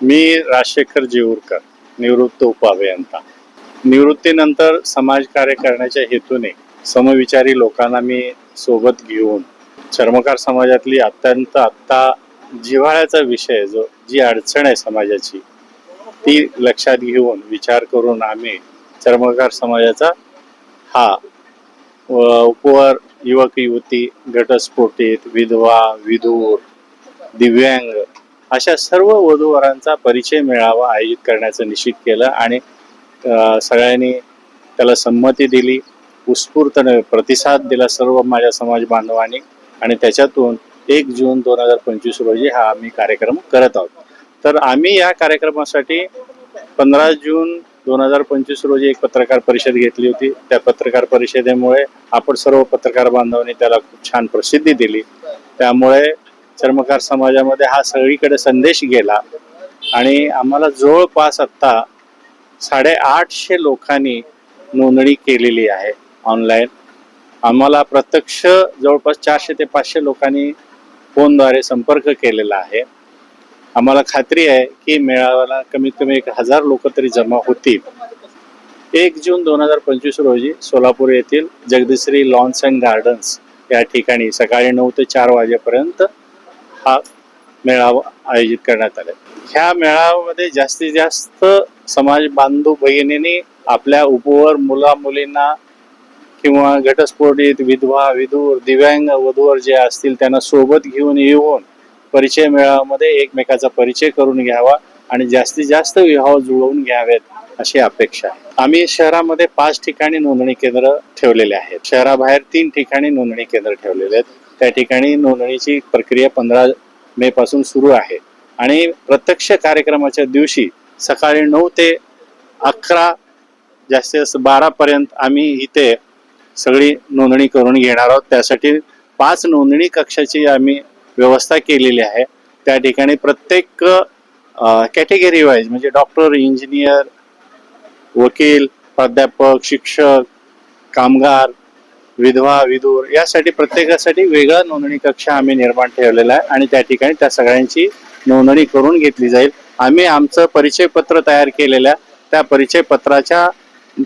मी राजशेखर जेऊरकर निवृत्त उपअभियंता निवृत्तीनंतर समाजकार्य करण्याच्या हेतूने समविचारी लोकांना मी सोबत घेऊन चर्मकार समाजातली अत्यंत आत्ता जिव्हाळ्याचा विषय जो जी अडचण आहे समाजाची ती लक्षात घेऊन विचार करून आम्ही चर्मकार समाजाचा हा व उपवर युवक युवती घटस्फोटीत विधवा विधूर दिव्यांग अशा सर्व वधूवरांचा परिचय मेळावा आयोजित करण्याचं निश्चित केलं आणि सगळ्यांनी त्याला संमती दिली उत्स्फूर्तने प्रतिसाद दिला सर्व माझ्या समाज बांधवांनी आणि त्याच्यातून एक जून दोन हजार पंचवीस रोजी हा आम्ही कार्यक्रम करत आहोत. तर आम्ही या कार्यक्रमासाठी पंधरा जून दोन हजार पंचवीस रोजी एक पत्रकार परिषद घेतली होती. त्या पत्रकार परिषदेमुळे आपण सर्व पत्रकार बांधवांनी त्याला खूप छान प्रसिद्धी दिली. त्यामुळे चर्मकार समाजामध्ये हा सगळीकडे संदेश गेला. आणि आम्हाला जवळपास आत्ता साडेआठशे लोकांनी नोंदणी केलेली आहे ऑनलाईन. आम्हाला प्रत्यक्ष जवळपास चारशे ते पाचशे लोकांनी फोनद्वारे संपर्क केलेला आहे. आम्हाला खात्री आहे की मेळाव्याला कमीत कमी एक हजार लोक तरी जमा होतील. एक जून दोन हजार पंचवीस रोजी सोलापूर येथील जगदीश्री लॉन्स अँड गार्डन्स या ठिकाणी सकाळी नऊ ते चार वाजेपर्यंत हा मेळावा आयोजित करण्यात आला ह्या मेळाव्यामध्ये जास्तीत जास्त समाज बांधव भगिनींनी आपल्या उपवर मुला मुलींना किंवा घटस्फोटित विधवा विधूर दिव्यांग वधूवर जे असतील त्यांना सोबत घेऊन येऊन परिचय मेळाव्यामध्ये एकमेकाचा परिचय करून घ्यावा आणि जास्तीत जास्त विवाह जुळवून घ्यावेत. अशी अपेक्षा आहे. आम्ही शहरामध्ये पाच ठिकाणी नोंदणी केंद्र ठेवलेले आहेत. शहराबाहेर तीन ठिकाणी नोंदणी केंद्र ठेवलेले आहेत. त्या ठिकाणी नोंदणीची प्रक्रिया पंधरा मे पासून सुरू आहे. आणि प्रत्यक्ष कार्यक्रमाच्या दिवशी सकाळी नऊ ते अकरा जास्तीत जास्त बारापर्यंत आम्ही इथे सगळी नोंदणी करून घेणार आहोत. त्यासाठी पाच नोंदणी कक्षाची आम्ही व्यवस्था केलेली आहे. त्या ठिकाणी प्रत्येक कॅटेगरी वाईज म्हणजे डॉक्टर इंजिनियर वकील प्राध्यापक शिक्षक कामगार विधवा विधूर यासाठी प्रत्येकासाठी वेगळा नोंदणी कक्ष आम्ही निर्माण ठेवलेला आहे आणि त्या ठिकाणी त्या सगळ्यांची नोंदणी करून घेतली जाईल. आम्ही आमचं परिचय पत्र तयार केलेल्या त्या परिचय पत्राच्या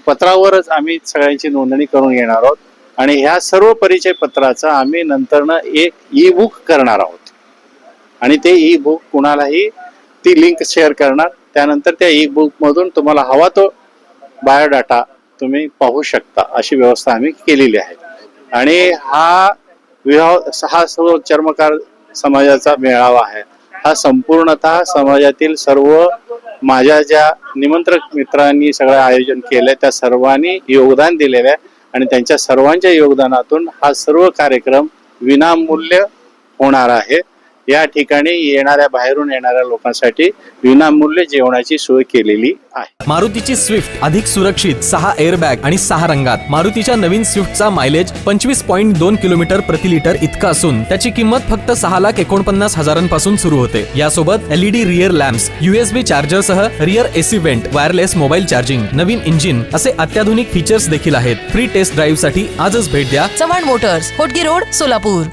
पत्रावरच आम्ही सगळ्यांची नोंदणी करून घेणार आहोत. आणि ह्या सर्व परिचय पत्राचा आम्ही नंतरनं एक ई बुक करणार आहोत. आणि ते ई बुक कुणालाही ती लिंक शेअर करणार. त्यानंतर त्या ई बुक मधून तुम्हाला हवा तो बायोडाटा तुम्ही पाहू शकता अशी व्यवस्था आम्ही केलेली आहे. आणि हा विवाह हा सर्व चर्मकार समाजाचा मेळावा आहे. हा संपूर्णतः समाजातील सर्व माझ्या ज्या निमंत्रक मित्रांनी सगळं आयोजन केलंय त्या सर्वांनी योगदान दिलेलं आहे. आणि त्यांच्या सर्वांच्या योगदानातून हा सर्व कार्यक्रम विनामूल्य होणार आहे. या ठिकाणी येणाऱ्या बाहेरून येणाऱ्या लोकांसाठी विनामूल्य जेवणाची सोय केलेली आहे. मारुतीची स्विफ्ट अधिक सुरक्षित सहा एअरबॅग आणि सहा रंगात. मारुतीच्या नवीन स्विफ्टचा मायलेज पंचवीस पॉईंट दोन किलोमीटर प्रति लिटर इतका असून त्याची किंमत फक्त सहा लाख एकोणपन्नास हजारांपासून सुरू होते. यासोबत LED rear lamps USB charger सह rear AC vent wireless mobile charging नवीन इंजिन असे अत्याधुनिक फीचर्स देखील आहेत. फ्री टेस्ट ड्राईव्हसाठी आजच भेट द्या. Chavan motors Hotgi road Solapur.